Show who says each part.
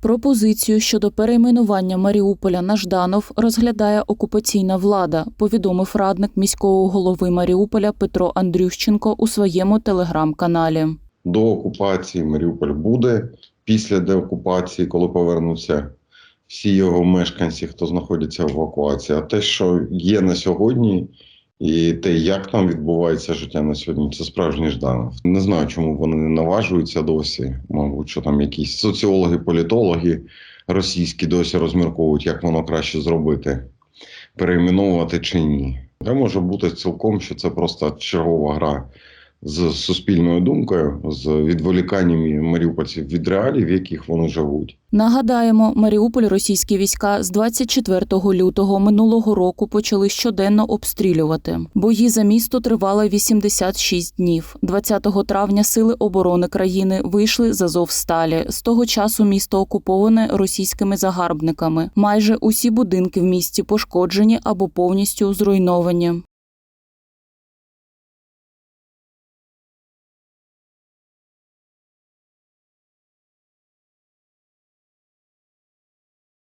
Speaker 1: Пропозицію щодо перейменування Маріуполя на Жданов розглядає окупаційна влада, повідомив радник міського голови Маріуполя Петро Андрющенко у своєму телеграм-каналі.
Speaker 2: До окупації Маріуполь буде. Після деокупації, коли повернуться всі його мешканці, хто знаходиться в евакуації. А те, що є на сьогодні, і те, як там відбувається життя на сьогодні, це справжній Жданов. Не знаю, чому вони не наважуються досі. Мабуть, що там якісь соціологи, політологи російські досі розмірковують, як воно краще зробити, перейменовувати чи ні. Та може бути цілком, що це просто чергова гра з суспільною думкою, з відволіканням маріупольців від реалій, в яких вони живуть.
Speaker 1: Нагадаємо, Маріуполь російські війська з 24 лютого минулого року почали щоденно обстрілювати. Бої за місто тривали 86 днів. 20 травня сили оборони країни вийшли з Азовсталі. З того часу місто окуповане російськими загарбниками. Майже усі будинки в місті пошкоджені або повністю зруйновані.